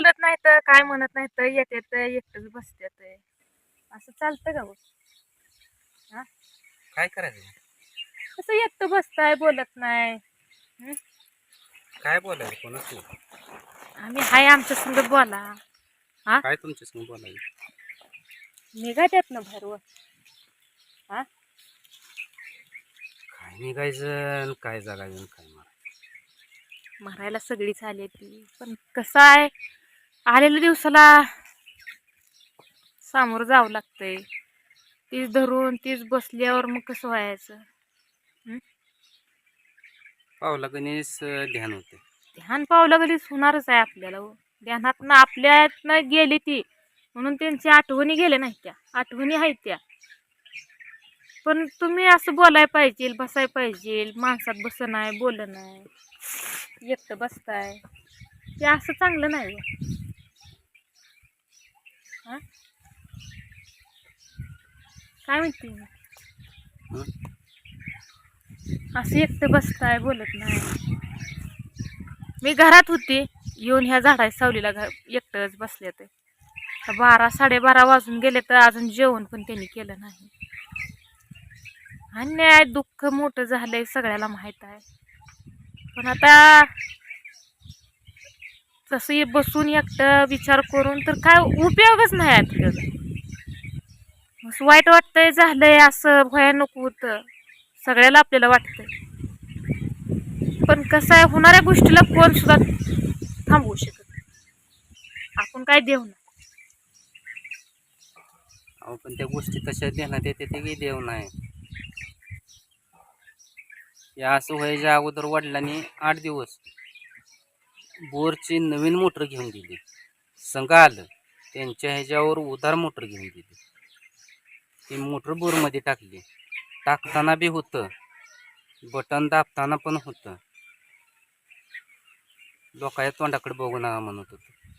बोलत नाही तर काय म्हणत नाही तर येतात एकटंच बसतात असं चालतं का बघ काय करायचं? कसं एकटं बसताय बोलत नाही. हं? काय बोलायचं? कोणाच? आम्ही हाय आमच्या संग बोला. काय तुमच्या संग बोलायचं. निघा त्यात ना भरव हा? काय निघायचं आणि काय जगायचं आणि काय मारायचं? मारायला सगळीच आली ती. पण कसं आहे? आलेल्या दिवसाला सामोरं जावं लागतंय. तीच धरून तीच बसल्यावर मग कसं व्हायचं? पावला गणेश ध्यान होते ध्यान पावलं कधीच होणारच आहे आपल्याला हो. ध्यानातनं आपल्यातनं गेली ती म्हणून त्यांची आठवणी गेल्या नाही त्या. आठवणी आहेत त्या. पण तुम्ही असं बोलाय पाहिजे बसाय पाहिजे माणसात बस नाही बोल नाही एकटं बसताय ते असं चांगलं नाही हो. हा? काय म्हणते मी? हं? असं एकटं बसताय बोलत नाही. मी घरात होते येऊन ह्या झाडा सावलीला घ एकटंच बसले ते. बारा साडेबारा वाजून गेले तर अजून जेवण पण त्यांनी केलं नाही. अन्याय दुःख मोठं झालंय सगळ्याला माहीत आहे. पण आता तसं बसून एकटं विचार करून तर काय उपयोगच नाही आहे त्याचा वाईट वाटतंय झालंय असं भयानक होतं. सगळ्याला आपल्याला वाटतंय. पण कसं आहे होणाऱ्या गोष्टीला कोण सुद्धा थांबवू शकत आपण काय देऊ ना अहो पण त्या गोष्टी तशा देण्यात येते ते काही देव नाही. या असं व्हायच्या अगोदर वडिलांनी आठ दिवस बोरची नवीन मोटर घेऊन दिली. संघ आलं त्यांच्या ह्याच्यावर उधार मोटर घेऊन दिली. ती मोटर बोरमध्ये टाकली. टाकताना बी होतं. बटन दाबताना पण होतं. लोकांच्या तोंडाकडे बघू नका म्हणत होतं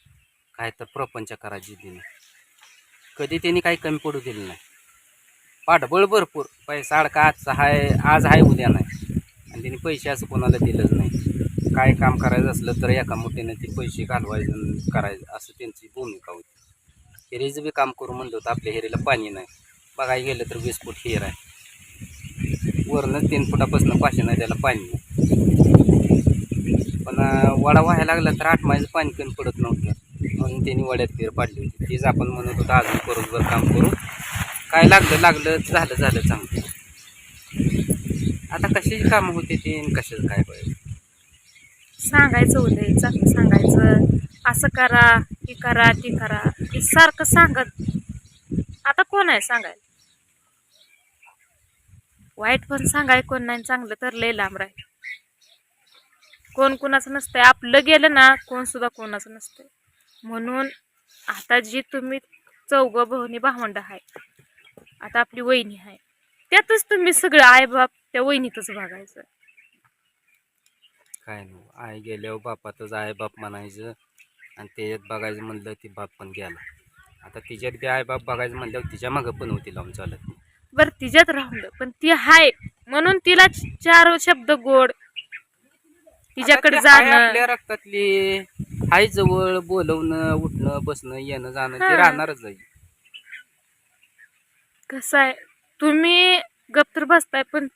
काय तर प्रपंच करायची दिली कधी त्यांनी काही कमी पडू दिलं नाही. पाठबळ भरपूर. पैसा अडका आजचा हाय आज आहे उद्या नाही. आणि त्यांनी पैसे असं कोणाला दिलंच नाही. काय काम करायचं असलं तर एका मोठ्याने ते पैसे घालवायचं करायचं. असं त्यांची भूमिका होती. हिरीचं बी काम करू म्हणलं होतं आपल्या हिरीला पाणी नाही. बघायला गेलं तर वीस फूट हिर आहे. वरनं तीन फुटापासून पाचशे नाही त्याला पाणी पण वडा व्हायला लागला तर आठ मायचं पाणी कमी पडत नव्हतं. म्हणून त्यांनी वड्यात फेर पाडली होती. तीच आपण म्हणत होतो अजून बरोबर काम करू. काय लागलं लागलं झालं झालं चांगलं. आता कशाची कामं होते ते कशाचं काय पाहिजे सांगायचं होतं चांगलं सांगायचं असं करा हे करा ते करा. हे सारखं सांगत कोण आहे सांगायला? वाईट पण सांगाय कोण नाही चांगलं तर लय लांब राहील. कोण कोणाचं नसतंय आपलं गेलं ना कोण सुद्धा कोणाचं नसतंय. म्हणून आता जी तुम्ही चौघं बहिणी भावंड आहे आता आपली वहिनी आहे त्यातच तुम्ही सगळं आई बाप त्या वहिनीतच बघायचं. काय नाही आई गेल्यावर बापातच आई बाप म्हणायचं आणि त्याच्यात बघायचं म्हणलं ती बाप पण गेला. आता तिच्यात बी आई बाप बघायचं म्हणल्यावर तिच्या मागं पण होती लावून चालत नाही. बर तिच्यात राहुलं पण ती हाय. म्हणून तिला चार शब्द गोड. तिच्याकडे आता ती आहे जाणं. आपल्या रक्तातली. आई जवळ बोलवणं उठणं बसणं येणं जाणं ते हा. राहणारच आहे. कसं आहे? तुम्ही गप्तर बसताय पण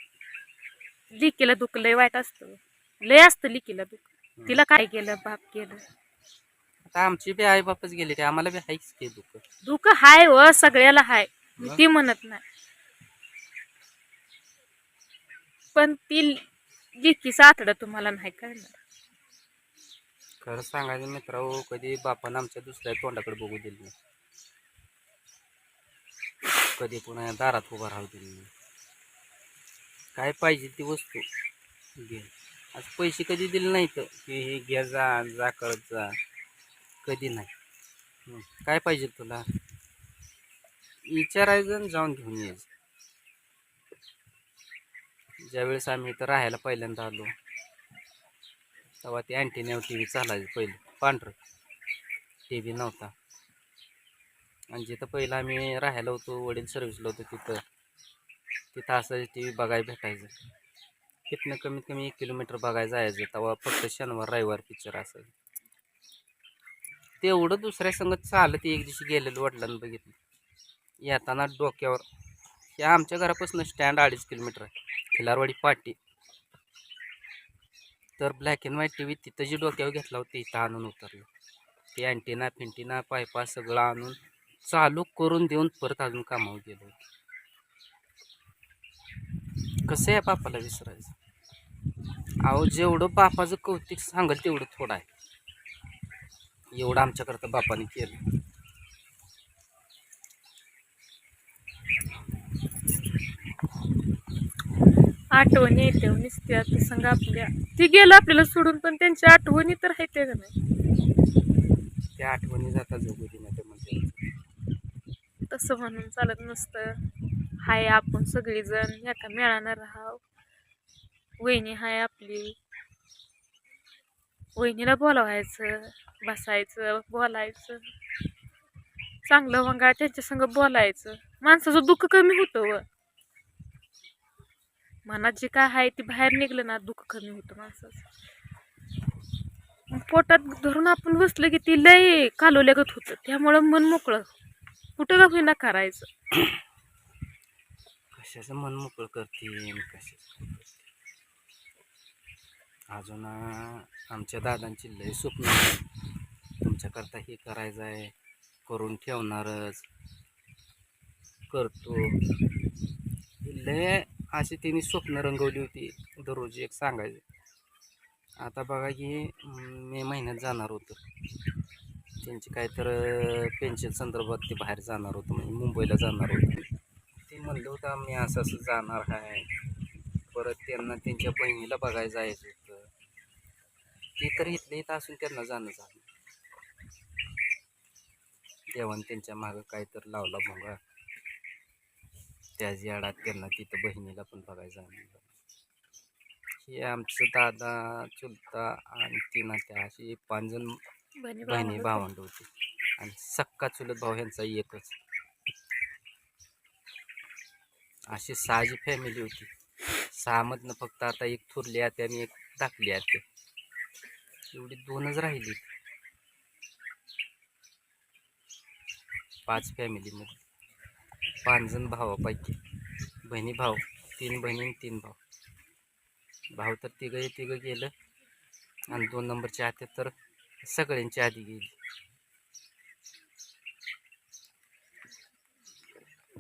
लिकीला दुःख लय वाईट असतं. लय असतं लिकीला दुःख. तिला काय केलं बाप केलं? आता आमची बी आई बापच गेले ते आम्हाला बी हायच की दुःख. दुःख हाय व सगळ्याला हाय. मी? ती म्हणत नाही. पण ती लिकीचं आतडं तुम्हाला नाही कळणार. खरं सांगायचं मित्रांनो कधी बापानं आमच्या दुसऱ्या तोंडाकडे बघू दिलं नाही. कधी पुन्हा दारात उभा राहू दिलं नाही. काय पाहिजे ती वस्तू? घे. आज पैसे कधी दिले नाहीत? की हे घ्या जा जा करत जा. कधी नाही. काय पाहिजे तुला? विचारायचं जाऊन घेऊन यायचं ज्यावेळेस आम्ही इथं राहायला पहिल्यांदा आलो तेव्हा ते अँटीनेवर टी व्ही चालायचं पहिलं. पांढरं टी व्ही नव्हता. आणि जिथं पहिलं आम्ही राहायला होतो वडील सर्व्हिसला होतो तिथं तिथं असं टी व्ही बघायला भेटायचं. तिथनं कमीत कमी एक किलोमीटर बघायला जायचं. तेव्हा फक्त शनिवार रविवार पिक्चर असायचं. तेवढं दुसऱ्या संगत चालत एक दिवशी गेलेलं वडिलांना बघितलं. येताना डोक्यावर. या आमच्या घरापासून स्टँड अडीच किलोमीटर आहे. खिलारवाडी पाटी. तर black and white T V तिथं जी डोक्यावर घेतला होता इथं आणून उतरलं. ते अँटिना फिंटिना पायपा सगळं आणून चालू करून देऊन परत अजून कामावर गेलो कसं आहे बापाला विसरायचं? अहो जेवढं बापाचं कौतिक सांगेल तेवढं थोडं आहे. एवढं आमच्याकरता बापाने केलं. आठवणी येते नुसत्या ते संग आपल्या. ती गेलं आपल्याला सोडून पण त्यांच्या आठवणी तर आहेत का नाही? त्या आठवणी जाता जगू दे ना ते म्हणजे तसं म्हणून चालत नसतं. हाय आपण सगळीजण एका मेळानं राहाव. वहिनी हाय आपली. वहिनीला बोलवायचं बसायचं बोलायचं. चांगलं मग त्यांच्या संग बोलायचं. माणसाचं दुःख कमी होतं व. मनात जे काय आहे ते बाहेर निघलं ना दुःख कमी होतं माणसाचं. पोटात धरून आपण बसलं की ती लय कालवल्यागत होतं. त्यामुळं मन मोकळं. कुठं का होईना करायचं. कशाचं मन मोकळं करते कशाचं अजून आमच्या दादांची लय स्वप्न आहेत. तुमच्याकरता हे करायचं आहे करून ठेवणारच. करतो. लय अशी तिने स्वप्न रंगवली होती दररोज एक सांगायचं. आता बघा की मे महिन्यात जाणार होतं. त्यांची काय तर पेन्शन संदर्भात ते बाहेर जाणार होतं म्हणजे मुंबईला जाणार होतं. ते म्हणलं होतं आम्ही असं असं जाणार आहे. परत त्यांना त्यांच्या बहिणीला बघायला जायचं. ते तर इथले इथं असून त्यांना जाणं झालं. देवान त्यांच्या मागं काय तर लावला भोंगा त्याच याडात त्यांना तिथं बहिणीला पण झालं हे आमचं दादा चुलता आणि तिना त्या अशी पाच जण बहिणी भावंडं. होती. आणि सक्का चुलत भाऊ ह्यांचा एकच. अशी सहाची फॅमिली होती. सहामधनं फक्त आता एक थुरली आते आणि एक टाकली आते एवढी दोनच राहिली. पाच फॅमिलीमध्ये पाच जण भावापैकी. बहिणी भाऊ. तीन बहिणी आणि तीन भाऊ. भाऊ तर तिघं तिघं गेलं. आणि दोन नंबरचे आते तर सगळ्यांची आधी गेली.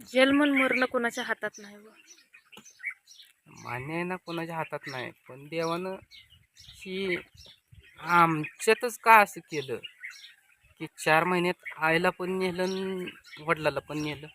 जन्मन मरण कोणाच्या हातात नाही व. मान्य आहे ना कोणाच्या हातात नाही. पण देवानं ही आमच्यातच का असं केलं? की चार महिन्यात आईला पण नेलं आणि वडिलाला पण नेलं.